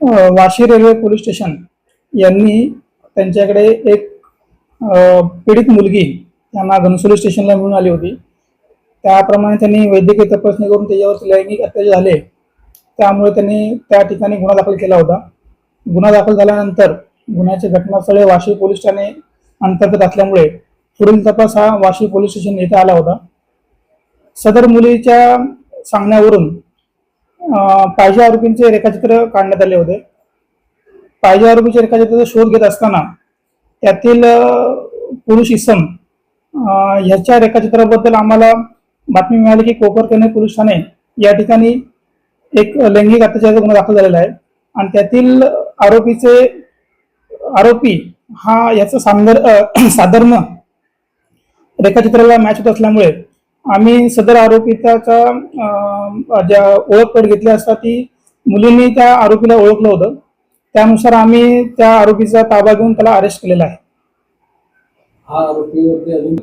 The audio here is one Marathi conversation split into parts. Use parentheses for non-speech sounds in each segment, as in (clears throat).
वाशी रेल्वे पोलीस स्टेशन यांनी त्यांच्याकडे एक पीडित मुलगी त्यांना घनसोली स्टेशनला मिळून आली होती. त्याप्रमाणे त्यांनी वैद्यकीय तपासणी करून त्याच्यावर लैंगिक अत्याचार झाले. त्यामुळे त्यांनी त्या ठिकाणी गुन्हा दाखल केला होता. गुन्हा दाखल झाल्यानंतर गुन्ह्याचे घटनास्थळे वाशी पोलीस ठाणे अंतर्गत असल्यामुळे पुढील तपास हा वाशी पोलीस स्टेशन येथे आला होता. सदर मुलीच्या सांगण्यावरून अं, पाहिजे आरोपींचे रेखाचित्र काढण्यात आले होते. पाहिजे आरोपीचे रेखाचित्राचा शोध घेत असताना त्यातील पुरुष इसम ह्याच्या रेखाचित्राबद्दल आम्हाला बातमी मिळाली की कोपरकने पोलीस ठाणे या ठिकाणी एक लैंगिक अत्याचाराचा गुन्हा दाखल झालेला आहे. आणि त्यातील आरोपीचे आरोपी हा याचा सामदर अं, (clears throat) साधर्म रेखाचित्राला मॅच होत असल्यामुळे आम्ही सदर आरोपीचा ज्या ओळखपट घेतली असता ती मुलींनी त्या आरोपीला ओळखलं होतं. त्यानुसार आम्ही त्या आरोपीचा ताबा घेऊन त्याला अरेस्ट केलेला आहे. हा आरोपीवरती अजून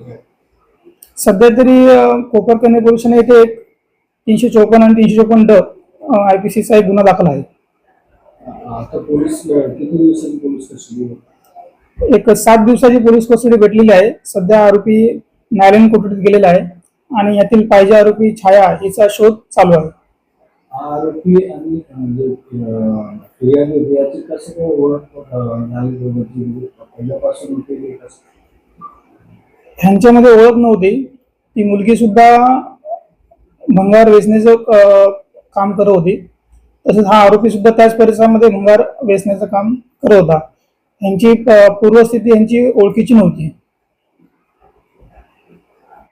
सध्या तरी अं, कोपरकन्या पोलीस ठाणे येथे एक तीनशे चौपन्न आणि तीनशे चौपन्न ड आय पी सीचा एक गुन्हा दाखल आहे. आता पोलीस किती दिवसांची पोलीस कस्टडी एक सात दिवसाची पोलीस कस्टडी भेटलेली आहे. सध्या आरोपी न्यायालयीन कोठडीत गेलेला आहे. आणि यातील पाहिजे आरोपी छाया हिचा शोध चालू आहे. आरोपी आणि म्हणजे अं, फिर्यादी होते याची कसं काय ओळख अं, झाली दोघांची? म्हणजे पहिल्यापासून कसं? ह्यांच्यामध्ये ओळख नव्हती. ती मुलगी सुद्धा भंगार वेचण्याचं काम करत होती. तसेच हा आरोपी सुद्धा त्याच परिसरामध्ये भंगार वेचण्याचं काम करत होता. ह्यांची अं, पूर्वस्थिती ह्यांची ओळखीची नव्हती.